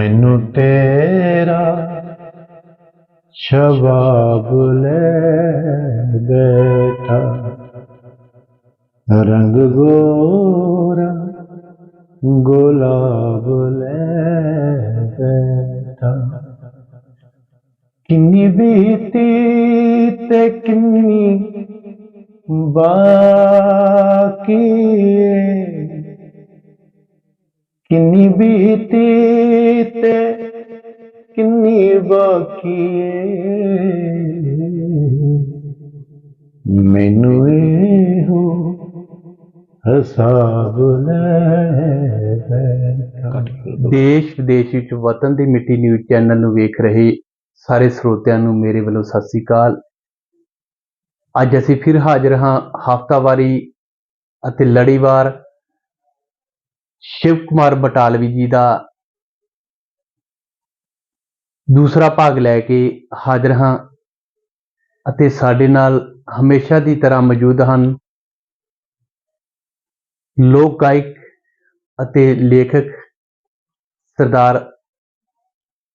ਮੈਨੂੰ ਤੇਰਾ ਸ਼ਬਾਬ ਲੈ ਬੈਠਾ। ਰੰਗ ਗੋਰਾ ਗੁਲਾਬ ਲੈ ਬੈਠਾ। ਕਿੰਨੀ ਬੀਤੀ ਤੇ ਕਿੰਨੀ ਬਾਕੀ ਕਿੰਨੀ ਬੀਤੀ ਤੇ ਕਿੰਨੀ ਬਾਕੀ ਏ। ਮੈਨੂੰ ਇਹੋ ਹਿਸਾਬ ਲੈ ਦੇਸ਼ ਵਿਦੇਸ਼ ਵਿੱਚ ਵਤਨ ਦੀ ਮਿੱਟੀ ਨਿਊਜ਼ ਚੈਨਲ ਨੂੰ ਵੇਖ ਰਹੇ ਸਾਰੇ ਸਰੋਤਿਆਂ ਨੂੰ ਮੇਰੇ ਵੱਲੋਂ ਸਤਿ ਸ੍ਰੀ ਅਕਾਲ ਅੱਜ ਅਸੀਂ ਫਿਰ ਹਾਜ਼ਰ ਹਾਂ ਹਫਤਾਵਾਰੀ ਅਤੇ ਲੜੀਵਾਰ ਸ਼ਿਵ ਕੁਮਾਰ ਬਟਾਲਵੀ ਜੀ ਦਾ ਦੂਸਰਾ ਭਾਗ ਲੈ ਕੇ ਹਾਜ਼ਰ ਹਾਂ ਅਤੇ ਸਾਡੇ ਨਾਲ ਹਮੇਸ਼ਾ ਦੀ ਤਰ੍ਹਾਂ ਮੌਜੂਦ ਹਨ ਲੋਕ ਗਾਇਕ ਅਤੇ ਲੇਖਕ ਸਰਦਾਰ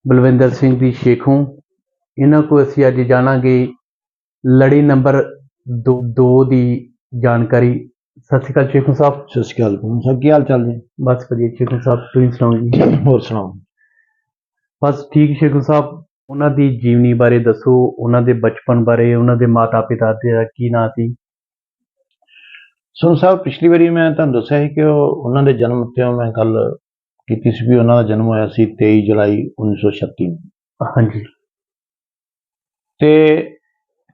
ਬਲਵਿੰਦਰ ਸਿੰਘ ਦੀ ਸ਼ੇਖੋਂ। ਇਹਨਾਂ ਕੋ ਅਸੀਂ ਅੱਜ ਜਾਣਾਂਗੇ ਲੜੀ ਨੰਬਰ 2 ਦੀ ਜਾਣਕਾਰੀ। ਸਤਿ ਸ਼੍ਰੀ ਅਕਾਲ ਸ਼ੇਖੋਂ ਸਾਹਿਬ। ਸਤਿ ਸ਼੍ਰੀ ਅਕਾਲ ਜੀ ਸਭ ਕੀ ਹਾਲ ਚਾਲ ਜੀ ਬਸ ਵਧੀਆ ਸ਼ੇਖੋਂ ਸਾਹਿਬ ਤੁਸੀਂ ਸੁਣਾਓ ਜੀ? ਹੋਰ ਸੁਣਾਓ। ਬਸ ਠੀਕ ਸ਼ੇਖੋਂ ਸਾਹਿਬ ਉਹਨਾਂ ਦੀ ਜੀਵਨੀ ਬਾਰੇ ਦੱਸੋ ਉਹਨਾਂ ਦੇ ਬਚਪਨ ਬਾਰੇ ਉਹਨਾਂ ਦੇ ਮਾਤਾ ਪਿਤਾ ਦਾ ਕੀ ਨਾਂ ਸੀ? ਸੁਣ ਸਾਹਿਬ ਪਿਛਲੀ ਵਾਰੀ ਮੈਂ ਤੁਹਾਨੂੰ ਦੱਸਿਆ ਸੀ ਕਿ ਉਹ ਉਹਨਾਂ ਦੇ ਜਨਮ ਤੇ ਮੈਂ ਗੱਲ ਕੀਤੀ ਸੀ ਵੀ ਉਹਨਾਂ ਦਾ ਜਨਮ ਹੋਇਆ ਸੀ 23 ਜੁਲਾਈ 1936 ਨੂੰ। ਹਾਂਜੀ। ਤੇ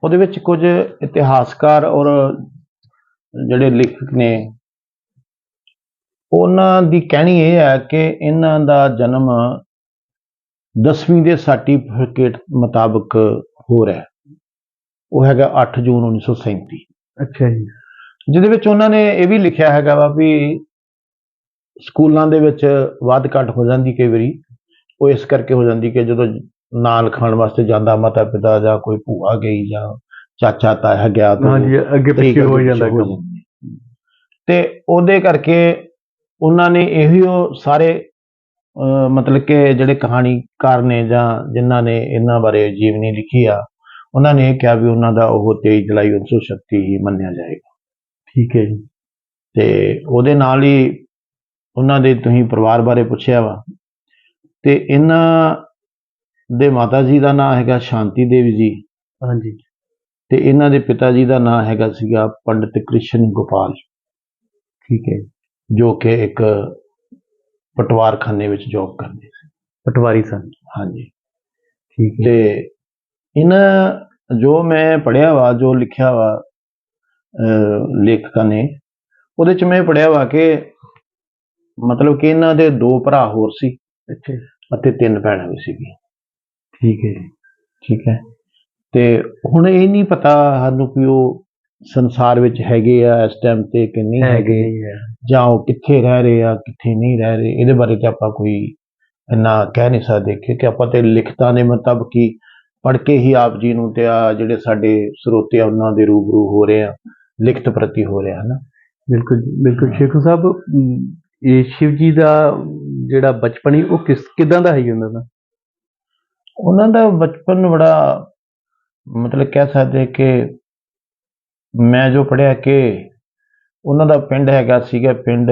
ਉਹਦੇ ਵਿੱਚ ਕੁਝ ਇਤਿਹਾਸਕਾਰ ਔਰ ਜਿਹੜੇ ਲੇਖਕ ਨੇ ਉਹਨਾਂ ਦੀ ਕਹਿਣੀ ਇਹ ਹੈ ਕਿ ਇਹਨਾਂ ਦਾ ਜਨਮ 10ਵੀਂ ਦੇ ਸਰਟੀਫਿਕੇਟ ਮੁਤਾਬਕ ਹੋ ਰਿਹਾ। ਉਹ ਹੈਗਾ 8 ਜੂਨ 1937 ਅੱਛਾ ਜੀ। ਜਿਹਦੇ ਵਿੱਚ ਉਹਨਾਂ ਨੇ ਇਹ ਵੀ ਲਿਖਿਆ ਹੈਗਾ ਵਾ ਵੀ ਸਕੂਲਾਂ ਦੇ ਵਿੱਚ ਵੱਧ ਘੱਟ ਹੋ ਜਾਂਦੀ ਕਈ ਵਾਰੀ। ਉਹ ਇਸ ਕਰਕੇ ਹੋ ਜਾਂਦੀ ਕਿ ਜਦੋਂ ਨਾਂ ਲਿਖਾਉਣ ਵਾਸਤੇ ਜਾਂਦਾ ਮਾਤਾ ਪਿਤਾ ਜਾਂ ਕੋਈ ਭੂਆ ਗਈ ਜਾਂ ਚਾਚਾ ਤਾਇਆ ਗਿਆ ਤਾਂ ਹਾਂਜੀ ਅੱਗੇ ਪਿੱਛੇ ਹੋ ਜਾਂਦਾ ਕੰਮ। ਤੇ ਉਹਦੇ ਕਰਕੇ ਉਹਨਾਂ ਨੇ ਇਹੋ ਸਾਰੇ ਮਤਲਬ ਕਿ ਜਿਹੜੇ ਕਹਾਣੀਕਾਰ ਨੇ ਜਾਂ ਜਿਨ੍ਹਾਂ ਨੇ ਇਹਨਾਂ ਬਾਰੇ ਜੀਵਨੀ ਲਿਖੀ ਆ ਉਹਨਾਂ ਨੇ ਇਹ ਕਿਹਾ ਵੀ ਉਹਨਾਂ ਦਾ ਉਹ 23 ਜੁਲਾਈ 1936 ਹੀ ਮੰਨਿਆ ਜਾਏਗਾ। ਠੀਕ ਹੈ ਜੀ। ਤੇ ਉਹਦੇ ਨਾਲ ਹੀ ਉਹਨਾਂ ਦੇ ਤੁਸੀਂ ਪਰਿਵਾਰ ਬਾਰੇ ਪੁੱਛਿਆ ਵਾ। ਤੇ ਇਹਨਾਂ ਦੇ ਮਾਤਾ ਜੀ ਦਾ ਨਾਮ ਹੈਗਾ ਸ਼ਾਂਤੀ ਦੇਵੀ ਜੀ। ਹਾਂਜੀ। ਤੇ ਇਹਨਾਂ ਦੇ ਪਿਤਾ ਜੀ ਦਾ ਨਾਮ ਹੈਗਾ ਸੀਗਾ ਪੰਡਿਤ ਕ੍ਰਿਸ਼ਨ ਗੋਪਾਲ ਠੀਕ ਹੈ ਜੋ ਕਿ ਇੱਕ ਪਟਵਾਰਖਾਨੇ ਵਿੱਚ ਜੌਬ ਕਰਦੇ ਸੀ। ਪਟਵਾਰੀ ਸਨ। ਹਾਂਜੀ। ਠੀਕ ਹੈ। ਤੇ ਇਹਨਾਂ ਜੋ ਮੈਂ ਪੜਿਆ ਵਾ ਜੋ ਲਿਖਿਆ ਵਾ ਲੇਖਕਾਂ ਨੇ ਉਹਦੇ ਚ ਮੈਂ ਪੜਿਆ ਵਾ ਕਿ ਮਤਲਬ ਕਿ ਇਹਨਾਂ ਦੇ ਦੋ ਭਰਾ ਹੋਰ ਸੀ ਅੱਛਾ। ਅਤੇ ਤਿੰਨ ਭੈਣਾਂ ਵੀ ਸੀਗੀਆਂ। ਠੀਕ ਹੈ ਠੀਕ ਹੈ। ਤੇ ਹੁਣ ਇਹ ਨਹੀਂ ਪਤਾ ਸਾਨੂੰ ਕਿ ਉਹ ਸੰਸਾਰ ਵਿੱਚ ਹੈਗੇ ਆ ਇਸ ਟਾਈਮ ਤੇ ਕਿ ਨਹੀਂ ਹੈਗੇ ਹੀ ਹੈ ਜਾਂ ਉਹ ਕਿੱਥੇ ਰਹਿ ਰਹੇ ਆ ਕਿੱਥੇ ਨਹੀਂ ਰਹਿ ਰਹੇ ਇਹਦੇ ਬਾਰੇ ਤੇ ਆਪਾਂ ਕੋਈ ਇੰਨਾ ਕਹਿ ਨਹੀਂ ਸਕਦੇ ਕਿਉਂਕਿ ਆਪਾਂ ਤੇ ਲਿਖਤਾਂ ਦੇ ਮੁਤਾਬਕ ਹੀ ਪੜ੍ਹ ਕੇ ਹੀ ਆਪ ਜੀ ਨੂੰ ਤੇ ਆ ਜਿਹੜੇ ਸਾਡੇ ਸਰੋਤੇ ਆ ਉਹਨਾਂ ਦੇ ਰੂਬਰੂ ਹੋ ਰਹੇ ਆ ਲਿਖਤ ਪ੍ਰਤੀ ਹੋ ਰਿਹਾ ਹਨਾ? ਬਿਲਕੁਲ ਬਿਲਕੁਲ। ਸ਼ੇਖੂ ਸਾਹਿਬ ਇਹ ਸ਼ਿਵ ਜੀ ਦਾ ਜਿਹੜਾ ਬਚਪਨ ਸੀ ਉਹ ਕਿਸ ਕਿਦਾਂ ਦਾ ਸੀ ਉਹਨਾਂ ਦਾ? ਉਹਨਾਂ ਦਾ ਬਚਪਨ ਬੜਾ ਮਤਲਬ ਕਹਿ ਸਕਦੇ ਕਿ ਮੈਂ ਜੋ ਪੜਿਆ ਕਿ ਉਹਨਾਂ ਦਾ ਪਿੰਡ ਹੈਗਾ ਸੀਗਾ ਪਿੰਡ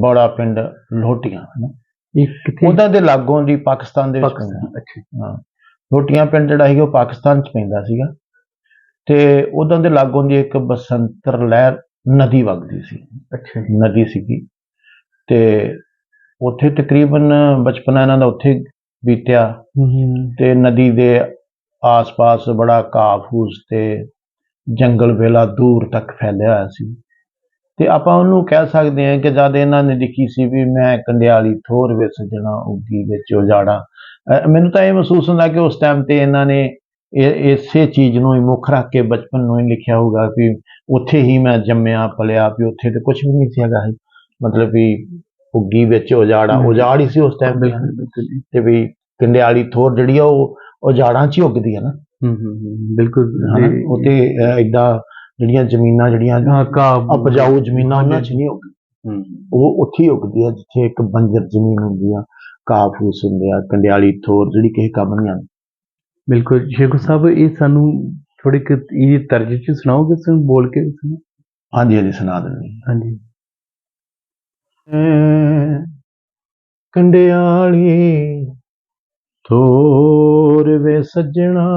ਬੜਾ ਪਿੰਡ ਲੋਟੀਆਂ ਹਨਾ। ਇਹ ਕਿੱਥੇ? ਉਹਨਾਂ ਦੇ ਲਾਗੋਂ ਦੀ ਪਾਕਿਸਤਾਨ ਦੇ ਵਿੱਚ ਪੈਂਦਾ। ਪਾਕਿਸਤਾਨ ਅੱਛਾ। ਹਾਂ। ਲੋਟੀਆਂ ਪਿੰਡ ਜਿਹੜਾ ਸੀਗਾ ਉਹ ਪਾਕਿਸਤਾਨ ਚ ਪੈਂਦਾ ਸੀਗਾ। ਤੇ ਉਦੋਂ ਦੇ ਲਾਗੋਂ ਦੀ ਇੱਕ ਬਸੰਤਰ ਲਹਿਰ ਨਦੀ ਵਗਦੀ ਸੀ। ਅੱਛਾ। ਨਦੀ ਸੀਗੀ। ਤੇ ਉੱਥੇ ਤਕਰੀਬਨ ਬਚਪਨਾ ਇਹਨਾਂ ਦਾ ਉੱਥੇ ਬੀਤਿਆ। ਤੇ ਨਦੀ ਦੇ ਆਸ-ਪਾਸ ਬੜਾ ਘਾਹ ਫੂਸ ਤੇ ਜੰਗਲ ਵੇਲਾ ਦੂਰ ਤੱਕ ਫੈਲਿਆ ਹੋਇਆ ਸੀ। ਤੇ ਆਪਾਂ ਉਹਨੂੰ ਕਹਿ ਸਕਦੇ ਹਾਂ ਕਿ ਜਦ ਇਹਨਾਂ ਨੇ ਲਿਖੀ ਸੀ ਵੀ ਮੈਂ ਕੰਡਿਆਲੀ ਥੋਰ ਵਿੱਚ ਸਜਣਾ ਉੱਗੀ ਵਿੱਚ ਉਜਾੜਾ ਮੈਨੂੰ ਤਾਂ ਇਹ ਮਹਿਸੂਸ ਹੁੰਦਾ ਕਿ ਉਸ ਟਾਈਮ ਤੇ ਇਹਨਾਂ ਨੇ ਇਹ ਇਸੇ ਚੀਜ਼ ਨੂੰ ਹੀ ਮੁੱਖ ਰੱਖ ਕੇ ਬਚਪਨ ਨੂੰ ਹੀ ਲਿਖਿਆ ਹੋਊਗਾ ਵੀ ਉੱਥੇ ਹੀ ਮੈਂ ਜੰਮਿਆ ਪਲਿਆ ਵੀ ਉੱਥੇ ਤੇ ਕੁਝ ਵੀ ਨਹੀਂ ਸੀ ਹੈਗਾ। ਮਤਲਬ ਵੀ ਉੱਗੀ ਵਿੱਚ ਉਜਾੜਾ। ਉਜਾੜ ਹੀ ਸੀ ਉਸ ਟਾਈਮ ਤੇ ਵੀ ਕੰਡਿਆਲੀ ਥੋਰ ਜਿਹੜੀ ਆ ਉਹ ਉਜਾੜਾਂ 'ਚ ਹੀ ਉੱਗਦੀ ਆ ਨਾ। ਹਮ, ਹਮ, ਬਿਲਕੁਲ। ਹਨਾ? ਤੇ- ਇਦਾਂ ਜਿਹੜੀਆਂ ਜ਼ਮੀਨਾਂ ਜਿਹੜੀਆਂ ਹਾਂ ਉਪਜਾਊ ਜ਼ਮੀਨਾਂ ਉਹਨਾਂ 'ਚ ਨਹੀਂ ਉੱਗਦੀ ਹਮ, ਉਹ ਉੱਥੇ ਹੀ ਉੱਗਦੀ ਆ ਜਿੱਥੇ ਇੱਕ ਬੰਜਰ ਜ਼ਮੀਨ ਹੁੰਦੀ ਆ ਘਾਹ ਫੂਸ ਹੁੰਦੇ ਆ ਕੰਡਿਆਲੀ ਥੋਰ ਜਿਹੜੀ ਕਿਸੇ ਕੰਮ ਨਹੀਂ ਆਉਂਦੀ। ਬਿਲਕੁਲ। ਸ਼ੇਖੂ ਸਾਹਿਬ ਇਹ ਸਾਨੂੰ ਥੋੜੀ ਕਿ ਇਹ ਤਰਜ ਚ ਸੁਣਾਓਗੇ ਤੁਸੀਂ ਬੋਲ ਕੇ ਸੁਣਾਓ। ਹਾਂਜੀ ਹਾਂਜੀ ਸੁਣਾ ਦਿੰਦੇ ਹਾਂਜੀ। ਕੰਡਿਆਲੀ ਥੋਰ ਵੇ ਸੱਜਣਾ।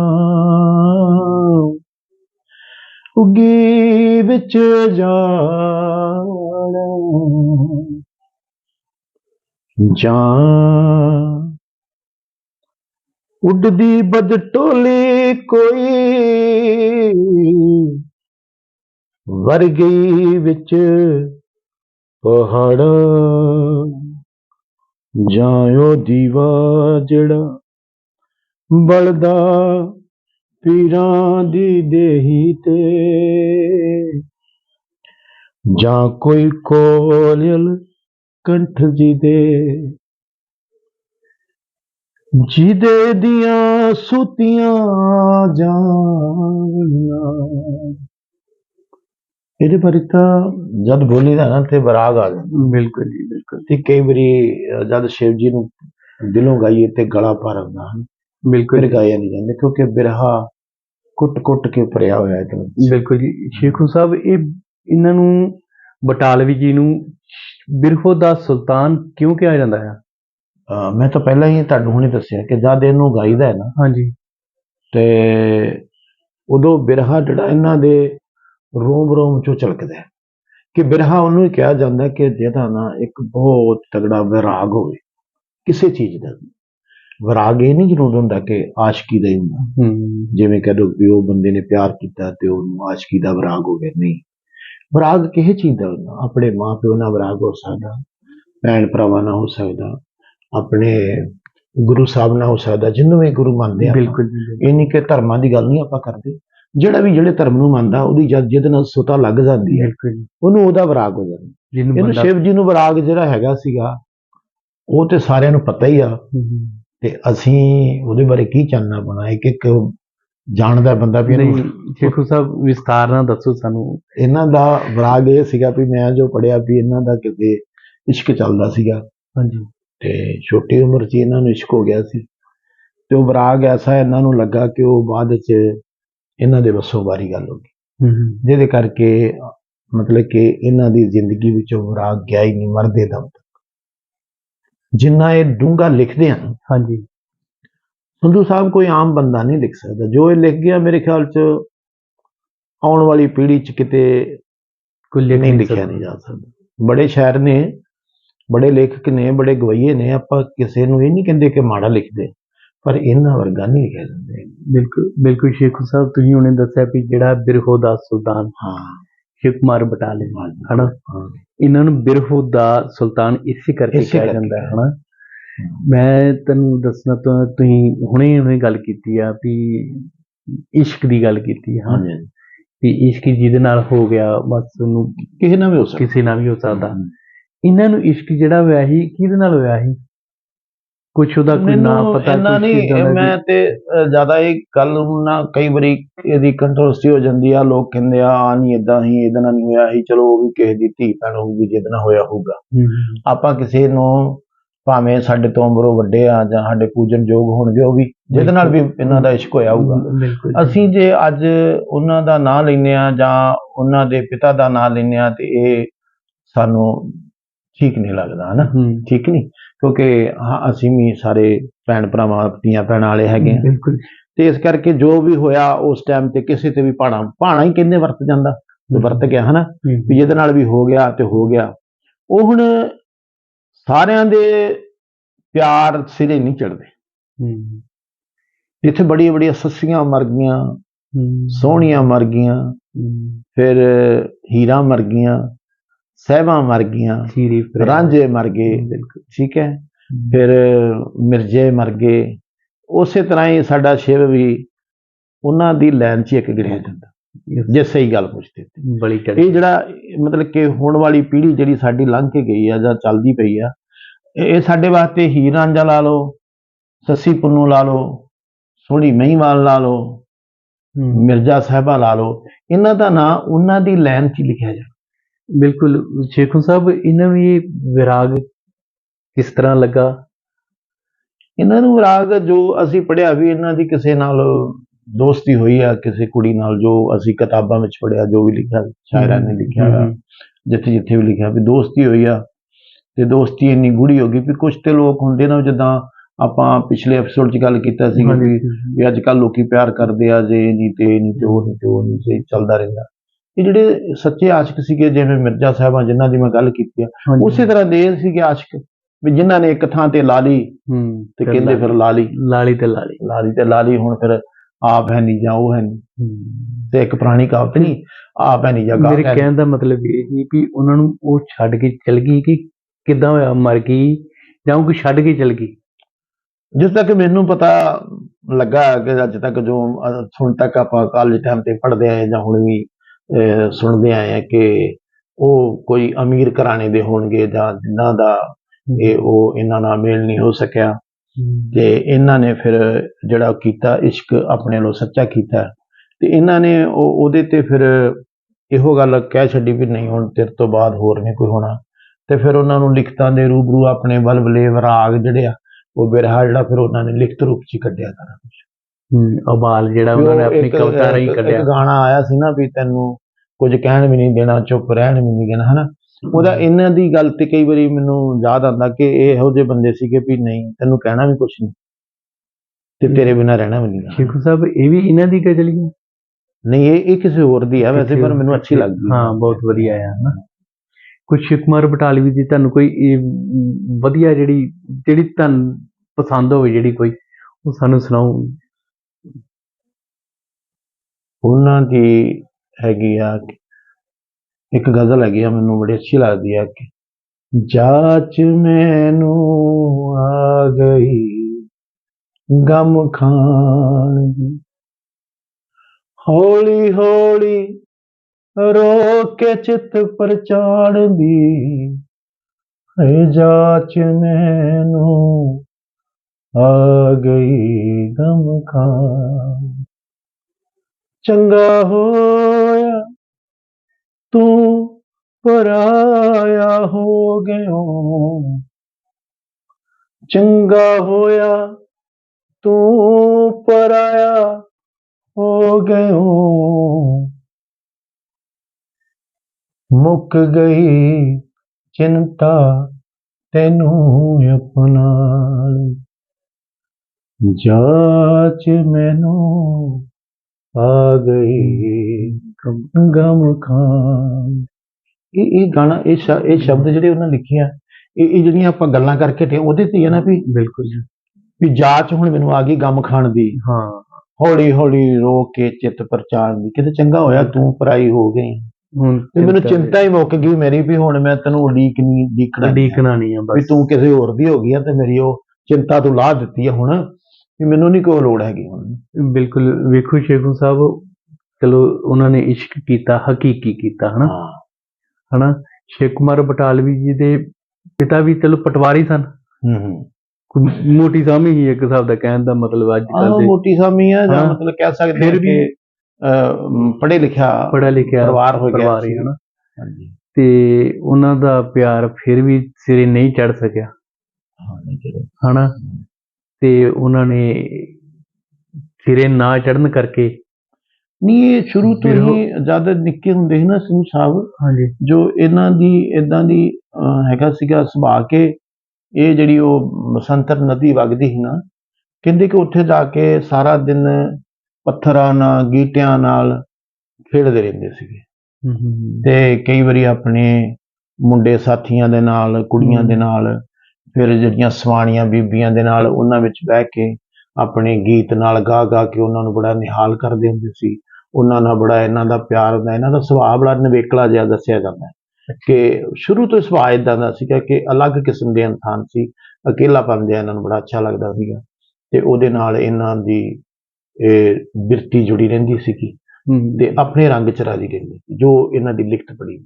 ਉੱਗੀ ਵਿੱਚ ਜਾਣ। ਜਾਂ ਉੱਡਦੀ ਬਦ ਟੋਲੀ ਕੋਈ ਵਰ ਗਈ ਵਿੱਚ ਪਹਾੜਾਂ। ਜਾਂ ਉਹ ਦੀਵਾ ਜਿਹੜਾ ਬਲਦਾ ਪੀਰਾਂ ਦੀ ਦੇਹੀ ਤੇ। ਜਾਂ ਕੋਈ ਕੋਇਲ ਕੰਠ ਜੀ ਦੇ ਜਿਹਦੇ ਦੀਆਂ ਸੁਤੀਆਂ ਜਾਣੀਆਂ। ਇਹਦੇ ਬਾਰੇ ਤਾਂ ਜਦ ਬੋਲੀਦਾ ਨਾ ਤੇ ਬਰਾਗ ਆ ਜਾਂਦਾ। ਬਿਲਕੁਲ ਜੀ ਬਿਲਕੁਲ। ਤੇ ਕਈ ਵਾਰੀ ਜਦ ਸ਼ਿਵ ਜੀ ਨੂੰ ਦਿਲੋਂ ਗਾਈਏ ਤੇ ਗਲਾ ਭਰ ਆਉਂਦਾ। ਹਨ ਬਿਲਕੁਲ ਗਾਇਆ ਨਹੀਂ ਜਾਂਦਾ ਕਿਉਂਕਿ ਬਿਰਹਾ ਕੁੱਟ-ਕੁੱਟ ਕੇ ਭਰਿਆ ਹੋਇਆ ਹੈ ਬਿਲਕੁਲ ਜੀ। ਸ਼ੇਖੂ ਸਾਹਿਬ ਇਹ ਇਹਨਾਂ ਨੂੰ ਬਟਾਲਵੀ ਜੀ ਨੂੰ ਬਿਰਹੋ ਦਾ ਸੁਲਤਾਨ ਕਿਉਂ ਕਿਹਾ ਜਾਂਦਾ ਹੈ? ਮੈਂ ਤਾਂ ਪਹਿਲਾਂ ਹੀ ਤੁਹਾਨੂੰ ਹੁਣੇ ਦੱਸਿਆ ਕਿ ਜਦ ਇਹਨੂੰ ਗਾਈਦਾ ਹੈ ਨਾ ਹਾਂਜੀ। ਤੇ ਉਦੋਂ ਬਿਰਹਾ ਜਿਹੜਾ ਇਹਨਾਂ ਦੇ ਰੋਮ ਰੋਮ ਚੋਂ ਝਲਕਦਾ ਹੈ। ਕਿ ਬਿਰਹਾ ਉਹਨੂੰ ਹੀ ਕਿਹਾ ਜਾਂਦਾ ਕਿ ਜਿਹਦਾ ਨਾ ਇੱਕ ਬਹੁਤ ਤਗੜਾ ਵਿਰਾਗ ਹੋਵੇ ਕਿਸੇ ਚੀਜ਼ ਦਾ ਵਿਰਾਗ ਇਹ ਨਹੀਂ ਜ਼ਰੂਰ ਹੁੰਦਾ ਕਿ ਆਸ਼ਕੀ ਦਾ ਹੀ ਹੁੰਦਾ। ਜਿਵੇਂ ਕਹਿ ਵੀ ਉਹ ਬੰਦੇ ਨੇ ਪਿਆਰ ਕੀਤਾ ਤੇ ਉਹਨੂੰ ਆਸ਼ਕੀ ਦਾ ਵਿਰਾਗ ਹੋ ਗਿਆ। ਨਹੀਂ। ਵਿਰਾਗ ਕਿਸੇ ਚੀਜ਼ ਦਾ ਹੁੰਦਾ? ਆਪਣੇ ਮਾਂ ਪਿਓ ਨਾਲ ਵਿਰਾਗ ਹੋ ਸਕਦਾ ਭੈਣ ਭਰਾਵਾਂ ਨਾਲ ਹੋ ਸਕਦਾ ਆਪਣੇ ਗੁਰੂ ਸਾਹਿਬ ਨਾਲ ਹੋ ਸਕਦਾ ਜਿਹਨੂੰ ਵੀ ਗੁਰੂ ਮੰਨਦੇ ਆ ਬਿਲਕੁਲ। ਇਹ ਨਹੀਂ ਕਿ ਧਰਮਾਂ ਦੀ ਗੱਲ ਨਹੀਂ ਆਪਾਂ ਕਰਦੇ। ਜਿਹੜਾ ਵੀ ਜਿਹੜੇ ਧਰਮ ਨੂੰ ਮੰਨਦਾ ਉਹਦੀ ਜਦ ਜਿਹਦੇ ਨਾਲ ਸੁਤਾ ਲੱਗ ਜਾਂਦੀ ਹੈ। ਉਹਨੂੰ ਉਹਦਾ ਵਿਰਾਗ ਹੋ ਜਾਂਦਾ। ਇਹਨੂੰ ਸ਼ਿਵ ਜੀ ਨੂੰ ਵਿਰਾਗ ਜਿਹੜਾ ਹੈਗਾ ਸੀਗਾ ਉਹ ਤੇ ਸਾਰਿਆਂ ਨੂੰ ਪਤਾ ਹੀ ਆ। ਤੇ ਅਸੀਂ ਉਹਦੇ ਬਾਰੇ ਕੀ ਚਾਨਣਾ ਪਾਉਣਾ? ਇੱਕ ਇੱਕ ਜਾਣਦਾ ਬੰਦਾ ਵੀ ਨਹੀਂ ਸ਼ੇਖੂ ਸਾਹਿਬ ਵਿਸਤਾਰ ਨਾਲ ਦੱਸੋ ਸਾਨੂੰ। ਇਹਨਾਂ ਦਾ ਵਿਰਾਗ ਇਹ ਸੀਗਾ ਵੀ ਮੈਂ ਜੋ ਪੜਿਆ ਵੀ ਇਹਨਾਂ ਦਾ ਕਿਤੇ ਇਸ਼ਕ ਚੱਲਦਾ ਸੀਗਾ। ਹਾਂਜੀ। ਤੇ ਛੋਟੀ ਉਮਰ 'ਚ ਇਹਨਾਂ ਨੂੰ ਇਸ਼ਕ ਹੋ ਗਿਆ ਸੀ। ਤੇ ਉਹ ਵਿਰਾਗ ਐਸਾ ਇਹਨਾਂ ਨੂੰ ਲੱਗਾ ਕਿ ਉਹ ਬਾਅਦ ਵਿੱਚ ਇਹਨਾਂ ਦੇ ਵੱਸੋਂ ਵਾਰੀ ਗੱਲ ਹੋ ਗਈ। ਜਿਹਦੇ ਕਰਕੇ ਮਤਲਬ ਕਿ ਇਹਨਾਂ ਦੀ ਜ਼ਿੰਦਗੀ ਵਿੱਚੋਂ ਵਿਰਾਗ ਗਿਆ ਹੀ ਨਹੀਂ ਮਰਦੇ ਦਮ ਤੱਕ ਜਿੰਨਾ ਇਹ ਡੂੰਘਾ ਲਿਖਦੇ ਹਨ। ਹਾਂਜੀ। ਸੰਧੂ ਸਾਹਿਬ ਕੋਈ ਆਮ ਬੰਦਾ ਨਹੀਂ ਲਿਖ ਸਕਦਾ। ਜੋ ਇਹ ਲਿਖ ਗਿਆ ਮੇਰੇ ਖਿਆਲ 'ਚ ਆਉਣ ਵਾਲੀ ਪੀੜ੍ਹੀ 'ਚ ਕਿਤੇ ਕੋਈ ਲਿਖ ਨਹੀਂ ਲਿਖਿਆ ਨਹੀਂ ਜਾ ਸਕਦਾ। ਬੜੇ ਸ਼ਾਇਰ ਨੇ ਬੜੇ ਲੇਖਕ ਨੇ ਬੜੇ ਗਵਈਏ ਨੇ। ਆਪਾਂ ਕਿਸੇ ਨੂੰ ਇਹ ਨਹੀਂ ਕਹਿੰਦੇ ਕਿ ਮਾੜਾ ਲਿਖਦੇ। ਪਰ ਇਹਨਾਂ ਵਰਗਾ ਨਹੀਂ ਲਿਖਿਆ ਜਾਂਦਾ। ਬਿਲਕੁਲ ਬਿਲਕੁਲ ਸ਼ੇਖੂ ਸਾਹਿਬ ਤੁਸੀਂ ਹੁਣੇ ਦੱਸਿਆ ਵੀ ਜਿਹੜਾ ਬਿਰਹੋ ਦਾ ਸੁਲਤਾਨ। ਹਾਂ। ਸ਼ਿਵ ਕੁਮਾਰ ਬਟਾਲੇ ਹਨਾ? ਇਹਨਾਂ ਨੂੰ ਬਿਰਹੋ ਦਾ ਸੁਲਤਾਨ ਇਸੇ ਕਰਕੇ ਕਿਹਾ ਜਾਂਦਾ ਹੈ। ਹਨਾ ਮੈਂ ਤੈਨੂੰ ਦੱਸਣਾ ਤਾਂ ਤੁਸੀਂ ਹੁਣੇ ਹੁਣੇ ਗੱਲ ਕੀਤੀ ਆ ਵੀ ਇਸ਼ਕ ਦੀ ਗੱਲ ਕੀਤੀ ਹਾਂ ਵੀ ਇਸ਼ਕ ਜਿਹਦੇ ਨਾਲ ਹੋ ਗਿਆ ਬਸ ਉਹਨੂੰ ਕਿਸੇ ਨਾਲ ਵੀ ਹੋ ਸਕਦਾ। ਕਿਸੇ ਨਾਲ ਵੀ ਹੋ ਸਕਦਾ। ਇਹਨਾਂ ਨੂੰ ਇਸ਼ਕ ਜਿਹੜਾ ਹੋਇਆ ਸੀ ਕਿਹਦੇ ਨਾਲ ਹੋਇਆ ਸੀ? ਕੁਛ ਉਹਦਾ ਕੋਈ ਨਾਂ ਮੈਨੂੰ ਪਤਾ ਇੰਨਾ ਕੁਛ ਨਹੀਂ ਏਦਾਂ ਦਾ ਮੈਂ ਤੇ ਜ਼ਿਆਦਾ ਇਹ ਗੱਲ ਨੂੰ ਨਾ ਕਈ ਵਾਰੀ ਇਹਦੀ ਕੰਟਰੋਵਰਸੀ ਹੋ ਜਾਂਦੀ ਆ ਲੋਕ ਕਹਿੰਦੇ ਆ ਆ ਨਹੀਂ ਇਦਾਂ ਹੀ ਇਹਦੇ ਨਾਲ ਨਹੀਂ ਹੋਇਆ ਸੀ ਚਲੋ ਉਹ ਵੀ ਕਿਸੇ ਦੀ ਧੀ ਭੈਣ ਹੋਊਗੀ ਜਿਹਦੇ ਨਾਲ ਹੋਇਆ ਹੋਊਗਾ। ਆਪਾਂ ਕਿਸੇ ਨੂੰ ਭਾਵੇਂ ਸਾਡੇ ਤੋਂ ਉਮਰੋਂ ਵੱਡੇ ਆ ਜਾਂ ਸਾਡੇ ਪੂਜਨਯੋਗ ਹੋਣਗੇ ਉਹ ਵੀ ਜਿਹਦੇ ਨਾਲ ਵੀ ਇਹਨਾਂ ਦਾ ਇਸ਼ਕ ਹੋਇਆ ਹੋਊਗਾ। ਬਿਲਕੁਲ ਅਸੀਂ ਜੇ ਅੱਜ ਉਹਨਾਂ ਦਾ ਨਾਂ ਲੈਂਦੇ ਆ ਜਾਂ ਉਹਨਾਂ ਦੇ ਪਿਤਾ ਦਾ ਨਾਂ ਲੈਂਦੇ ਆ ਤੇ ਇਹ ਸਾਨੂੰ ਠੀਕ ਨਹੀਂ ਲੱਗਦਾ ਹਨਾ? ਠੀਕ ਨਹੀਂ? ਕਿਉਂਕਿ ਅਸੀਂ ਵੀ ਸਾਰੇ ਭੈਣ ਭਰਾਵਾਂ ਧੀਆਂ ਭੈਣਾਂ ਵਾਲੇ ਹੈਗੇ ਆ ਬਿਲਕੁਲ। ਤੇ ਇਸ ਕਰਕੇ ਜੋ ਵੀ ਹੋਇਆ ਉਸ ਟਾਈਮ ਤੇ ਕਿਸੇ ਤੇ ਵੀ ਭਾਣਾ ਭਾਣਾ ਹੀ ਕਹਿੰਦੇ ਵਰਤ ਜਾਂਦਾ। ਤੇ ਵਰਤ ਗਿਆ ਹਨਾ? ਵੀ ਜਿਹਦੇ ਨਾਲ ਵੀ ਹੋ ਗਿਆ ਤੇ ਹੋ ਗਿਆ। ਉਹ ਹੁਣ ਸਾਰਿਆਂ ਦੇ ਪਿਆਰ ਸਿਰੇ ਨਹੀਂ ਚੜਦੇ ਜਿੱਥੇ ਬੜੀ ਬੜੀਆਂ ਸੱਸੀਆਂ ਮਰ ਗਈਆਂ ਸੋਹਣੀਆਂ ਮਰ ਗਈਆਂ। ਫਿਰ ਹੀਰਾ ਮਰ ਗਈਆਂ ਸਹਿਬਾਂ ਮਰ ਗਈਆਂ ਖੀਰੀ ਰਾਂਝੇ ਮਰ ਗਏ ਬਿਲਕੁਲ ਠੀਕ ਹੈ? ਫਿਰ ਮਿਰਜ਼ੇ ਮਰ ਗਏ ਉਸੇ ਤਰ੍ਹਾਂ ਹੀ ਸਾਡਾ ਸ਼ਿਵ ਵੀ ਉਹਨਾਂ ਦੀ ਲਾਈਨ 'ਚ ਇੱਕ ਗਿਣਿਆ ਜਾਂਦਾ ਜੇ ਸਹੀ ਗੱਲ ਪੁੱਛਦੇ। ਬੜੀ ਇਹ ਜਿਹੜਾ ਮਤਲਬ ਕਿ ਹੁਣ ਵਾਲੀ ਪੀੜ੍ਹੀ ਜਿਹੜੀ ਸਾਡੀ ਲੰਘ ਕੇ ਗਈ ਆ ਜਾਂ ਚੱਲਦੀ ਪਈ ਆ ਇਹ ਸਾਡੇ ਵਾਸਤੇ ਹੀਰ ਰਾਂਝਾ ਲਾ ਲਓ ਸੱਸੀ ਪੁੰਨੂ ਲਾ ਲਓ ਸੋਹਣੀ ਮਹੀਵਾਲ ਲਾ ਲਓ ਮਿਰਜ਼ਾ ਸਾਹਿਬਾ ਲਾ ਲਓ ਇਹਨਾਂ ਦਾ ਨਾਂ ਉਹਨਾਂ ਦੀ ਲਾਈਨ 'ਚ ਲਿਖਿਆ ਜਾਂਦਾ ਬਿਲਕੁਲ ਸ਼ੇਖੂ ਸਾਹਿਬ ਇਹਨਾਂ ਨੂੰ ਇਹ ਵਿਰਾਗ ਕਿਸ ਤਰ੍ਹਾਂ ਲੱਗਾ? ਇਹਨਾਂ ਨੂੰ ਰਾਗ ਜੋ ਅਸੀਂ ਪੜਿਆ ਵੀ ਇਹਨਾਂ ਦੀ ਕਿਸੇ ਨਾਲ ਦੋਸਤੀ ਹੋਈ ਆ ਕਿਸੇ ਕੁੜੀ ਨਾਲ ਜੋ ਅਸੀਂ ਕਿਤਾਬਾਂ ਵਿੱਚ ਪੜਿਆ ਜੋ ਵੀ ਲਿਖਿਆ ਸ਼ਾਇਰਾਂ ਨੇ ਲਿਖਿਆ ਜਿੱਥੇ ਜਿੱਥੇ ਵੀ ਲਿਖਿਆ ਵੀ ਦੋਸਤੀ ਹੋਈ ਆ ਤੇ ਦੋਸਤੀ ਇੰਨੀ ਗੂੜੀ ਹੋ ਗਈ ਵੀ ਕੁਝ ਤੇ ਲੋਕ ਹੁੰਦੇ ਨਾ ਜਿੱਦਾਂ ਆਪਾਂ ਪਿਛਲੇ ਐਪੀਸੋਡ 'ਚ ਗੱਲ ਕੀਤਾ ਸੀ ਵੀ ਵੀ ਅੱਜ ਕੱਲ ਲੋਕੀ ਪਿਆਰ ਕਰਦੇ ਆ ਜੇ ਨਹੀਂ ਤੇ ਨਹੀਂ ਤੇ ਉਹ ਨਹੀਂ ਤੇ ਉਹ ਨਹੀਂ ਤੇ ਚੱਲਦਾ ਰਹਿੰਦਾ ਇਹ ਜਿਹੜੇ ਸੱਚੇ ਆਸ਼ਿਕ ਸੀਗੇ ਜਿਵੇਂ ਮਿਰਜ਼ਾ ਸਾਹਿਬਾਂ ਜਿਨ੍ਹਾਂ ਦੀ ਮੈਂ ਗੱਲ ਕੀਤੀ ਆ। ਉਸੇ ਤਰ੍ਹਾਂ ਦੇ ਸੀਗੇ ਆਸ਼ਿਕ ਵੀ ਜਿਨ੍ਹਾਂ ਨੇ ਇੱਕ ਥਾਂ ਤੇ ਲਾ ਲਈ ਹੂੰ ਤੇ ਕਹਿੰਦੇ ਫਿਰ ਲਾ ਲਈ ਲਾਲੀ ਤੇ ਲਾਲੀ ਲਾ ਲਈ ਤੇ ਲਾ ਲਈ ਹੁਣ ਫਿਰ ਆਪ ਹੈ ਨਹੀਂ ਜਾਂ ਉਹ ਹੈ ਨਹੀਂ। ਤੇ ਇੱਕ ਪੁਰਾਣੀ ਕਹਾਵਤ ਨਹੀਂ ਆਪ ਹੈ ਨਹੀਂ ਜਾਂ ਗਾਹ ਮੇਰੇ। ਕਹਿਣ ਦਾ ਮਤਲਬ ਇਹ ਸੀ ਵੀ ਉਹਨਾਂ ਨੂੰ ਉਹ ਛੱਡ ਕੇ ਚਲ ਗਈ ਕਿ ਕਿੱਦਾਂ ਹੋਇਆ ਮਰ ਗਈ ਜਾਂ ਉਹ ਛੱਡ ਕੇ ਚਲ ਗਈ ਜਿਸ ਤੱਕ ਮੈਨੂੰ ਪਤਾ ਲੱਗਾ ਕਿ ਅੱਜ ਤੱਕ ਜੋ ਹੁਣ ਤੱਕ ਆਪਾਂ ਕਾਲਜ ਟਾਈਮ ਤੇ ਪੜ੍ਹਦੇ ਆਏ ਜਾਂ ਹੁਣ ਵੀ ਸੁਣਦੇ ਆਏ ਆ ਕਿ ਉਹ ਕੋਈ ਅਮੀਰ ਘਰਾਣੇ ਦੇ ਹੋਣਗੇ ਜਾਂ ਜਿਨ੍ਹਾਂ ਦਾ ਇਹ ਉਹ ਇਹਨਾਂ ਨਾਲ ਮੇਲ ਨਹੀਂ ਹੋ ਸਕਿਆ। ਤੇ ਇਹਨਾਂ ਨੇ ਫਿਰ ਜਿਹੜਾ ਕੀਤਾ ਇਸ਼ਕ ਆਪਣੇ ਵੱਲੋਂ ਸੱਚਾ ਕੀਤਾ। ਤੇ ਇਹਨਾਂ ਨੇ ਉਹ ਉਹਦੇ ਤੇ ਫਿਰ ਇਹੋ ਗੱਲ ਕਹਿ ਛੱਡੀ ਵੀ ਨਹੀਂ ਹੁਣ ਤੇਰੇ ਤੋਂ ਬਾਅਦ ਹੋਰ ਨਹੀਂ ਕੋਈ ਹੋਣਾ। ਤੇ ਫਿਰ ਉਹਨਾਂ ਨੂੰ ਲਿਖਤਾਂ ਦੇ ਰੂਬਰੂ ਆਪਣੇ ਬਲਬਲੇ ਰਾਗ ਜਿਹੜੇ ਆ ਉਹ ਬਿਰਹਾ ਜਿਹੜਾ ਫਿਰ ਉਹਨਾਂ ਨੇ ਲਿਖਤ ਰੂਪ ਚ ਕੱਢਿਆ ਸਾਰਾ ਕੁਝ ਹੂੰ ਅਬਾਲ ਜਿਹੜਾ ਉਹਨਾਂ ਨੇ ਆਪਣੀ ਕਵਿਤਾ ਰਾਹੀਂ ਕੱਢਿਆ। ਗਾਣਾ ਆਇਆ ਸੀ ਨਾ ਵੀ ਤੈਨੂੰ ਕੁਝ ਕਹਿਣ ਵੀ ਨਹੀਂ ਦੇਣਾ ਚੁੱਪ ਰਹਿਣ ਵੀ ਨਹੀਂ ਦੇਣਾ ਹਨਾ? ਉਹਦਾ ਇਹਨਾਂ ਦੀ ਗੱਲ ਤੇ ਕਈ ਵਾਰੀ ਮੈਨੂੰ ਯਾਦ ਆਉਂਦਾ ਕਿ ਇਹ ਇਹੋ ਜਿਹੇ ਬੰਦੇ ਸੀਗੇ ਵੀ ਨਹੀਂ ਤੈਨੂੰ ਕਹਿਣਾ ਵੀ ਕੁਝ ਨਹੀਂ ਤੇ ਤੇਰੇ ਬਿਨਾ ਰਹਿਣਾ ਵੀ ਨਹੀਂ ਸ਼ੇਖੂ ਸਾਹਿਬ ਇਹ ਵੀ ਇਹਨਾਂ ਦੀ ਗਜ਼ਲ ਹੀ ਹੈ ਨਹੀਂ ਇਹ ਇਹ ਕਿਸੇ ਹੋਰ ਦੀ ਆ ਵੈਸੇ ਪਰ ਮੈਨੂੰ ਅੱਛੀ ਲੱਗਦੀ ਹਾਂ ਬਹੁਤ ਵਧੀਆ ਆ ਨਾ ਕੁਝ ਕੁਮਾਰ ਬਟਾਲਵੀ ਦੀ ਤੁਹਾਨੂੰ ਕੋਈ ਵਧੀਆ ਜਿਹੜੀ ਜਿਹੜੀ ਤੁਹਾਨੂੰ ਪਸੰਦ ਹੋਵੇ ਜਿਹੜੀ ਕੋਈ ਉਹ ਸਾਨੂੰ ਸੁਣਾਓ। ਉਹਨਾਂ ਦੀ ਹੈਗੀ ਆ ਇੱਕ ਗਜ਼ਲ ਹੈਗੀ ਆ, ਮੈਨੂੰ ਬੜੀ ਅੱਛੀ ਲੱਗਦੀ ਆ ਕਿ ਜਾਚ ਮੈਨੂੰ ਆ ਗਈ, ਗਮ ਖਾਣ ਦੀ। ਹੌਲੀ ਹੌਲੀ ਰੋ ਕੇ ਚਿੱਤ ਪਰਚਾਣ ਦੀ, ਹੈ ਜਾਚ ਮੈਨੂੰ ਆ ਗਈ, ਗਮ ਖਾਣ ਚੰਗਾ ਹੋਇਆ, ਤੂੰ ਪਰਾਇਆ ਹੋ ਗਿਓ। ਚੰਗਾ ਹੋਇਆ, ਤੂੰ ਪਰਾਇਆ ਹੋ ਗਿਓ। ਮੁੱਕ ਗਈ ਚਿੰਤਾ ਤੈਨੂੰ ਆਪਣਾ ਜਾਚ ਮੈਨੂੰ ਆ ਗਈ ਗਮ ਖਾਨ। ਇਹ ਇਹ ਗਾਣਾ ਇਹ ਇਹ ਸ਼ਬਦ ਜਿਹੜੇ ਉਹਨਾਂ ਲਿਖੇ ਆ ਇਹ ਇਹ ਜਿਹੜੀਆਂ ਆਪਾਂ ਗੱਲਾਂ ਕਰਕੇ ਤੇ ਉਹਦੇ ਤੇ ਹੀ ਆ ਨਾ ਵੀ ਬਿਲਕੁਲ ਵੀ ਜਾਚ ਹੁਣ ਮੈਨੂੰ ਆ ਗਈ ਗਮ ਖਾਣ ਦੀ। ਹਾਂ। ਹੌਲੀ ਹੌਲੀ ਰੋ ਕੇ ਚਿੱਤ ਪਰਚਾਣ ਦੀ। ਕਿਤੇ ਚੰਗਾ ਹੋਇਆ ਤੂੰ ਪਰਾਈ ਹੋ ਗਈ। ਹੁਣ ਤੇ ਮੈਨੂੰ ਚਿੰਤਾ ਹੀ ਮੁੱਕ ਗਈ ਮੇਰੀ ਵੀ ਹੁਣ ਮੈਂ ਤੈਨੂੰ ਉਡੀਕ ਨਹੀਂ ਉਡੀਕਣਾ ਨਹੀਂ। ਡੀਕਣਾ ਨਹੀਂ ਆ ਵੀ ਬਸ। ਤੂੰ ਕਿਸੇ ਹੋਰ ਦੀ ਹੋ ਗਈ ਆ ਤੇ ਮੇਰੀ ਉਹ ਚਿੰਤਾ ਤੂੰ ਲਾ ਦਿੱਤੀ ਆ ਹੁਣ। ਵੀ ਮੈਨੂੰ ਨਹੀਂ ਕੋਈ ਲੋੜ ਹੈਗੀ ਹੁਣ। ਬਿਲਕੁਲ ਵੇਖੋ ਸ਼ੇਖੂ ਸਾਹਿਬ ਚਲੋ ਉਹਨਾਂ ਨੇ ਇਸ਼ਕ ਕੀਤਾ ਹਕੀਕੀ ਕੀਤਾ ਹਨਾ? ਹਨਾ? ਸ਼ੇਖ ਕੁਮਾਰ ਬਟਾਲਵੀ ਜੀ ਦੇ ਪਿਤਾ ਵੀ ਚਲੋ ਪਟਵਾਰੀ ਸਨ। ਹੂੰ ਹੂੰ। ਮੋਟੀ ਸਾਮੀ ਹੀ ਇੱਕ ਹਿਸਾਬ ਦਾ ਕਹਿਣ ਦਾ ਮਤਲਬ ਅੱਜ ਕੱਲ ਦੇ। ਮੋਟੀ ਸਾਮੀ ਆ ਜਾਂ। ਮਤਲਬ ਕਹਿ ਸਕਦੇ ਹਾਂ ਕਿ ਪੜ੍ਹੇ ਲਿਖਿਆ ਪੜ੍ਹਿਆ ਲਿਖਿਆ ਪਰਿਵਾਰ ਹੋ ਗਿਆ ਪਰਿਵਾਰ। ਹਨਾ? ਹਾਂਜੀ। ਤੇ ਉਹਨਾਂ ਦਾ ਪਿਆਰ ਫਿਰ ਵੀ ਸਿਰੇ ਨਹੀਂ ਚੜ ਸਕਿਆ। ਹਾਂ ਨਹੀਂ ਚਲੋ। ਹਨਾ? ਤੇ ਉਹਨਾਂ ਨੇ ਸਿਰੇ ਨਾ ਚੜਨ ਕਰਕੇ ਨਹੀਂ ਇਹ ਸ਼ੁਰੂ ਤੋਂ ਹੀ ਜਦ ਨਿੱਕੇ ਹੁੰਦੇ ਸੀ ਨਾ ਸਿੰਘ ਸਾਹਿਬ ਹਾਂਜੀ। ਜੋ ਇਹਨਾਂ ਦੀ ਇਦਾਂ ਦੀ ਹੈਗਾ ਸੀਗਾ ਸੁਭਾਅ ਕੇ ਇਹ ਜਿਹੜੀ ਉਹ ਬਸੰਤਰ ਨਦੀ ਵਗਦੀ ਸੀ ਨਾ ਕਹਿੰਦੇ ਕਿ ਉੱਥੇ ਜਾ ਕੇ ਸਾਰਾ ਦਿਨ ਪੱਥਰਾਂ ਨਾਲ ਗੀਟਿਆਂ ਨਾਲ ਖੇਡਦੇ ਰਹਿੰਦੇ ਸੀਗੇ। ਤੇ ਕਈ ਵਾਰੀ ਆਪਣੇ ਮੁੰਡੇ ਸਾਥੀਆਂ ਦੇ ਨਾਲ ਕੁੜੀਆਂ ਦੇ ਨਾਲ ਫਿਰ ਜਿਹੜੀਆਂ ਸਵਾਣੀਆਂ ਬੀਬੀਆਂ ਦੇ ਨਾਲ ਉਹਨਾਂ ਵਿੱਚ ਬਹਿ ਕੇ ਆਪਣੇ ਗੀਤ ਨਾਲ ਗਾ ਗਾ ਕੇ ਉਹਨਾਂ ਨੂੰ ਬੜਾ ਨਿਹਾਲ ਕਰਦੇ ਹੁੰਦੇ ਸੀ ਉਹਨਾਂ ਨਾਲ ਬੜਾ ਇਹਨਾਂ ਦਾ ਪਿਆਰ ਹੁੰਦਾ ਇਹਨਾਂ ਦਾ ਸੁਭਾਅ ਬੜਾ ਨਿਵੇਕਲਾ ਜਿਹਾ ਦੱਸਿਆ ਜਾਂਦਾ ਕਿ ਸ਼ੁਰੂ ਤੋਂ ਸੁਭਾਅ ਇਦਾਂ ਦਾ ਸੀਗਾ ਕਿ ਅਲੱਗ ਕਿਸਮ ਦੇ ਇਨਸਾਨ ਸੀ ਅਕੇਲਾਪਨ ਜਿਹਾ ਇਹਨਾਂ ਨੂੰ ਬੜਾ ਅੱਛਾ ਲੱਗਦਾ ਸੀਗਾ ਤੇ ਉਹਦੇ ਨਾਲ ਇਹਨਾਂ ਦੀ ਇਹ ਬਿਰਤੀ ਜੁੜੀ ਰਹਿੰਦੀ ਸੀਗੀ ਤੇ ਆਪਣੇ ਰੰਗ ਚ ਰਾਜੀ ਰਹਿੰਦੇ ਜੋ ਇਹਨਾਂ ਦੀ ਲਿਖਤ ਪੜੀ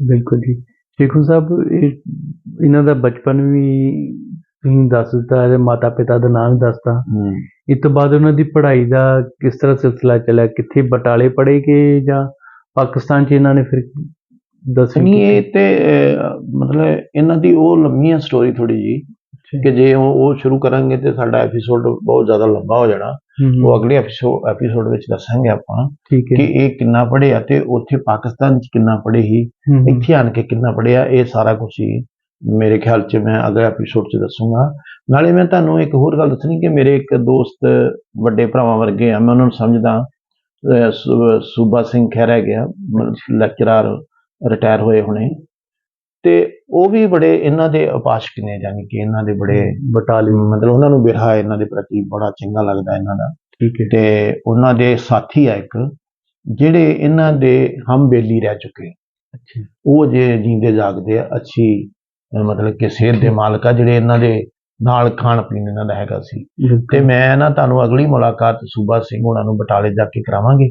ਬਿਲਕੁਲ ਜੀ। ਸ਼ੇਖੂ ਸਾਹਿਬ ਇਹ ਇਹਨਾਂ ਦਾ ਬਚਪਨ ਵੀ ਤੁਸੀਂ ਦੱਸ ਦਿੱਤਾ ਇਹਦੇ ਮਾਤਾ ਪਿਤਾ ਦਾ ਨਾਮ ਦੱਸਤਾ ਇਸ ਤੋਂ ਬਾਅਦ ਉਹਨਾਂ ਦੀ ਪੜ੍ਹਾਈ ਦਾ ਕਿਸ ਤਰ੍ਹਾਂ ਸਿਲਸਿਲਾ ਚੱਲਿਆ? ਕਿੱਥੇ ਬਟਾਲੇ ਪੜ੍ਹੇ ਕਿ ਜਾਂ ਪਾਕਿਸਤਾਨ ਚ ਇਹਨਾਂ ਨੇ ਫਿਰ ਨਹੀਂ ਇਹ? ਤੇ ਅਹ, ਮਤਲਬ ਇਹਨਾਂ ਦੀ ਉਹ ਲੰਮੀ ਆ ਸਟੋਰੀ ਥੋੜੀ ਜੀ ਕਿ ਜੇ ਉਹ ਉਹ ਸ਼ੁਰੂ ਕਰਾਂਗੇ ਤੇ ਸਾਡਾ ਐਪੀਸੋਡ ਬਹੁਤ ਜ਼ਿਆਦਾ ਲੰਬਾ ਹੋ ਜਾਣਾ। ਉਹ ਅਗਲੇ ਐਪੀਸੋਡ ਐਪੀਸੋਡ ਵਿੱਚ ਦੱਸਾਂਗੇ ਆਪਾਂ ਕਿ ਹੈ। ਇਹ ਕਿੰਨਾ ਪੜ੍ਹਿਆ ਤੇ ਉੱਥੇ ਪਾਕਿਸਤਾਨ 'ਚ ਕਿੰਨਾ ਹਮ, ਹਮ, ਇੱਥੇ ਆਣ ਕੇ ਕਿੰਨਾ ਪੜ੍ਹਿਆ ਇਹ ਸਾਰਾ ਕੁਝ ਹੀ ਮੇਰੇ ਖਿਆਲ 'ਚ ਮੈਂ ਅਗਲੇ ਐਪੀਸੋਡ 'ਚ ਦੱਸੂਗਾ। ਨਾਲੇ ਮੈਂ ਤੁਹਾਨੂੰ ਇੱਕ ਹੋਰ ਗੱਲ ਦੱਸਣੀ ਕਿ ਮੇਰੇ ਇੱਕ ਦੋਸਤ ਵੱਡੇ ਭਰਾਵਾਂ ਵਰਗੇ ਆ ਮੈਂ ਉਹਨਾਂ ਨੂੰ ਸਮਝਦਾ ਸੂਬਾ ਸਿੰਘ ਖਹਿਰਾ ਹੈਗੇ ਆ ਲੈਕਚਰਰ ਰਿਟਾਇਰ ਹੋਏ ਹੁਣੇ। ਤੇ ਉਹ ਵੀ ਬੜੇ ਇਹਨਾਂ ਦੇ ਉਪਾਸ਼ਕ ਨੇ ਯਾਨੀ ਕਿ ਇਹਨਾਂ ਦੇ ਬੜੇ ਬਟਾਲੇ ਮਤਲਬ ਉਹਨਾਂ ਨੂੰ ਬਿਰਹਾ ਇਹਨਾਂ ਦੇ ਪ੍ਰਤੀ ਬੜਾ ਚੰਗਾ ਲੱਗਦਾ ਇਹਨਾਂ ਦਾ। ਠੀਕ ਹੈ। ਤੇ ਉਹਨਾਂ ਦੇ ਸਾਥੀ ਆ ਇੱਕ ਜਿਹੜੇ ਇਹਨਾਂ ਦੇ ਹਮ ਬੇਲੀ ਰਹਿ ਚੁੱਕੇ। ਉਹ ਜੇ ਜੀਂਦੇ ਜਾਗਦੇ ਆ ਅੱਛੀ ਮਤਲਬ ਕਿ ਸਿਹਤ ਦੇ ਮਾਲਕ ਆ ਜਿਹੜੇ ਇਹਨਾਂ ਦੇ ਨਾਲ ਖਾਣ ਪੀਣ ਇਹਨਾਂ ਦਾ ਹੈਗਾ ਸੀ। ਤੇ ਮੈਂ ਨਾ ਤੁਹਾਨੂੰ ਅਗਲੀ ਮੁਲਾਕਾਤ ਸੂਬਾ ਸਿੰਘ ਉਹਨਾਂ ਨੂੰ ਬਟਾਲੇ ਜਾ ਕੇ ਕਰਾਵਾਂਗੇ।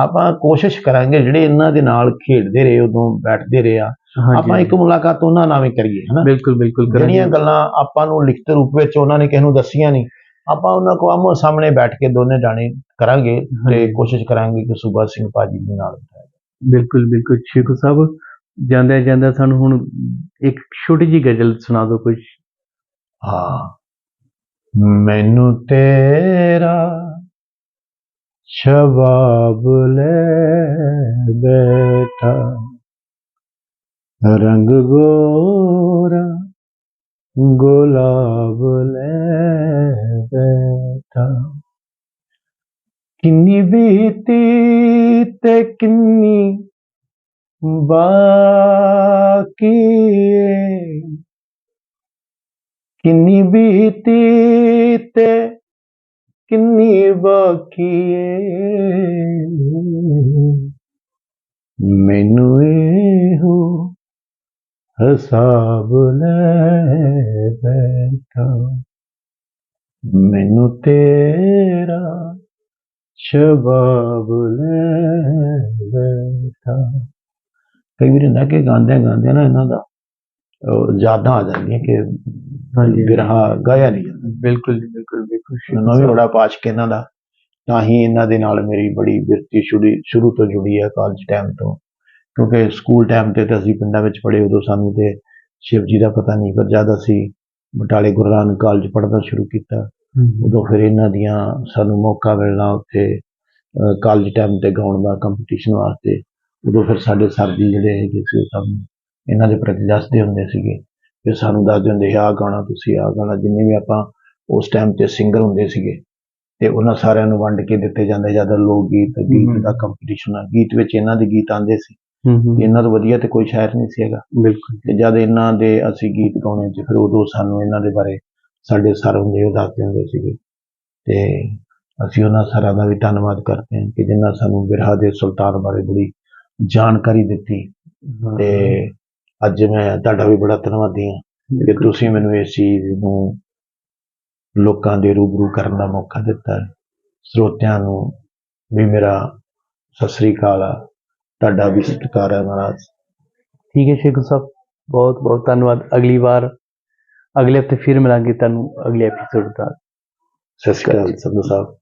ਆਪਾਂ ਕੋਸ਼ਿਸ਼ ਕਰਾਂਗੇ ਜਿਹੜੇ ਇਹਨਾਂ ਦੇ ਨਾਲ ਖੇਡਦੇ ਰਹੇ ਉਦੋਂ ਬੈਠਦੇ ਰਹੇ ਆ ਆਪਾਂ ਇੱਕ ਮੁਲਾਕਾਤ ਉਹਨਾਂ ਨਾਲ ਵੀ ਕਰੀਏ ਹਨਾ? ਬਿਲਕੁਲ ਬਿਲਕੁਲ। ਜਿਹੜੀਆਂ ਗੱਲਾਂ ਆਪਾਂ ਨੂੰ ਲਿਖਤ ਰੂਪ ਵਿੱਚ ਉਹਨਾਂ ਨੇ ਕਿਸੇ ਨੂੰ ਦੱਸੀਆਂ ਨਹੀਂ ਆਪਾਂ ਉਹਨਾਂ ਕੋਲ ਆਮੋ ਸਾਹਮਣੇ ਬੈਠ ਕੇ ਦੋਨੇ ਜਾਣੇ ਕਰਾਂਗੇ ਤੇ। ਕੋਸ਼ਿਸ਼ ਕਰਾਂਗੇ ਕਿ ਸੂਬਾ ਸਿੰਘ ਭਾਜੀ ਦੇ ਨਾਲ ਬਿਲਕੁਲ ਬਿਲਕੁਲ। ਸ਼ੇਖੂ ਸਾਹਿਬ ਜਾਂਦੇ ਜਾਂਦੇ ਸਾਨੂੰ ਹੁਣ ਇੱਕ ਛੋਟੀ ਜੀ ਗਜ਼ਲ ਸੁਣਾ ਦਿਓ ਕੁਝ। ਹਾਂ। ਮੈਨੂੰ ਤੇਰਾ ਸ਼ਬਾਬ ਲੈ ਬੈਠਾ। ਰੰਗ ਗੋਰਾ ਗੁਲਾਬ ਲੈ ਬੈਠਾ ਕਿੰਨੀ ਬੀਤੀ ਤੇ ਕਿੰਨੀ ਬਾਕੀ ਕਿੰਨੀ ਬੀਤੀ ਤੇ ਕਿੰਨੀ ਬਾਕੀ ਏ ਮੈਨੂੰ ਇਹੋ ਹਿਸਾਬ ਲੈ ਬੈਠਾ ਮੈਨੂੰ ਤੇਰਾ ਸ਼ਬਾਬ ਲੈ ਬੈਠਾ ਕਈ ਵਾਰੀ ਹੁੰਦਾ ਕਿ ਗਾਉਂਦਿਆਂ ਗਾਉਂਦਿਆਂ ਨਾ ਇਹਨਾਂ ਦਾ ਉਹ ਯਾਦਾਂ ਆ ਜਾਂਦੀਆਂ ਕਿ ਹਾਂਜੀ। ਬਿਰਹਾ ਗਾਇਆ ਨਹੀਂ ਜਾਂਦਾ ਬਿਲਕੁਲ ਜੀ, ਬਿਲਕੁਲ ਬਿਲਕੁਲ ਮੈਨੂੰ ਵੀ। ਬੜਾ ਪਾਸ਼ਕ ਇਹਨਾਂ ਦਾ ਤਾਂ ਹੀ ਇਹਨਾਂ ਦੇ ਨਾਲ ਮੇਰੀ ਬੜੀ ਬਿਰਤੀ ਸ਼ੁਰੂ ਸ਼ੁਰੂ ਤੋਂ ਜੁੜੀ ਹੈ ਕਾਲਜ ਟਾਈਮ ਤੋਂ ਕਿਉਂਕਿ ਸਕੂਲ ਟਾਈਮ ਤੇ ਤਾਂ ਅਸੀਂ ਪਿੰਡਾਂ ਵਿੱਚ ਪੜ੍ਹੇ ਉਦੋਂ ਸਾਨੂੰ ਤੇ ਸ਼ਿਵ ਜੀ ਦਾ ਪਤਾ ਨਹੀਂ ਪਰ ਜਦ ਅਸੀਂ ਬਟਾਲੇ ਗੁਰੂ ਨਾਨਕ ਕਾਲਜ ਪੜ੍ਹਨਾ ਸ਼ੁਰੂ ਕੀਤਾ ਉਦੋਂ ਫਿਰ ਇਹਨਾਂ ਦੀਆਂ ਸਾਨੂੰ ਮੌਕਾ ਮਿਲਣਾ ਉੱਥੇ ਕਾਲਜ ਟਾਈਮ ਤੇ ਗਾਉਣ ਦਾ ਕੰਪੀਟੀਸ਼ਨ ਵਾਸਤੇ। ਉਦੋਂ ਫਿਰ ਸਾਡੇ ਸਰ ਜੀ ਜਿਹੜੇ ਹੈਗੇ ਸੀ ਸਾਨੂੰ ਇਹਨਾਂ ਦੇ ਪ੍ਰਤੀ ਦੱਸਦੇ ਹੁੰਦੇ ਸੀਗੇ ਫਿਰ ਸਾਨੂੰ ਦੱਸਦੇ ਹੁੰਦੇ ਆਹ ਗਾਣਾ ਤੁਸੀਂ ਆਹ ਗਾਣਾ ਜਿੰਨੇ ਵੀ ਆਪਾਂ ਉਸ ਟਾਈਮ ਤੇ ਸਿੰਗਰ ਹੁੰਦੇ ਸੀਗੇ ਤੇ ਉਹਨਾਂ ਸਾਰਿਆਂ ਨੂੰ ਵੰਡ ਕੇ ਦਿੱਤੇ ਜਾਂਦੇ ਜਦ ਲੋਕ ਗੀਤ ਗੀਤ। ਦਾ ਕੰਪੀਟੀਸ਼ਨ ਆ। ਗੀਤ ਵਿੱਚ ਇਹਨਾਂ ਦੇ ਗੀਤ ਆਉਂਦੇ ਸੀ। ਇਹਨਾਂ ਤੋਂ ਵਧੀਆ ਤੇ ਕੋਈ ਸ਼ਾਇਰ ਨਹੀਂ ਸੀ ਹੈਗਾ। ਬਿਲਕੁਲ। ਤੇ ਜਦ ਇਹਨਾਂ ਦੇ ਅਸੀਂ ਗੀਤ ਗਾਉਣੇ ਤੇ ਫਿਰ ਉਦੋਂ ਸਾਨੂੰ ਇਹਨਾਂ ਦੇ ਬਾਰੇ ਸਾਡੇ ਸਰ ਹੁੰਦੇ ਉਹ ਦੱਸਦੇ ਹੁੰਦੇ ਸੀਗੇ। ਤੇ ਅਸੀਂ ਉਹਨਾਂ ਸਰਾਂ ਦਾ ਵੀ ਧੰਨਵਾਦ ਕਰਦੇ ਹਾਂ ਕਿ ਜਿਨ੍ਹਾਂ ਸਾਨੂੰ ਬਿਰਹਾ ਦੇ ਸੁਲਤਾਨ ਬਾਰੇ ਬੜੀ ਜਾਣਕਾਰੀ ਦਿੱਤੀ। ਤੇ ਅੱਜ ਮੈਂ ਤੁਹਾਡਾ ਵੀ ਬੜਾ ਧੰਨਵਾਦੀ ਹਾਂ ਕਿ। ਤੁਸੀਂ ਮੈਨੂੰ ਇਸ ਚੀਜ਼ ਨੂੰ ਲੋਕਾਂ ਦੇ ਰੂਬਰੂ ਕਰਨ ਦਾ ਮੌਕਾ ਦਿੱਤਾ। ਹੈ ਸਰੋਤਿਆਂ ਨੂੰ ਵੀ ਮੇਰਾ ਸਤਿ ਸ੍ਰੀ ਅਕਾਲ ਤੁਹਾਡਾ ਵੀ ਸਤਿਕਾਰ ਹੈ ਮਹਾਰਾਜ। ਠੀਕ ਹੈ ਸ਼ੇਖੂ ਸਾਹਿਬ ਬਹੁਤ ਬਹੁਤ ਧੰਨਵਾਦ। ਅਗਲੀ ਵਾਰ ਅਗਲੇ ਹਫ਼ਤੇ ਫਿਰ ਮਿਲਾਂਗੇ ਤੁਹਾਨੂੰ ਅਗਲੇ ਐਪੀਸੋਡ ਦਾ। ਸਤਿ ਸ੍ਰੀ ਅਕਾਲ ਸੰਧੂ ਸਾਹਿਬ।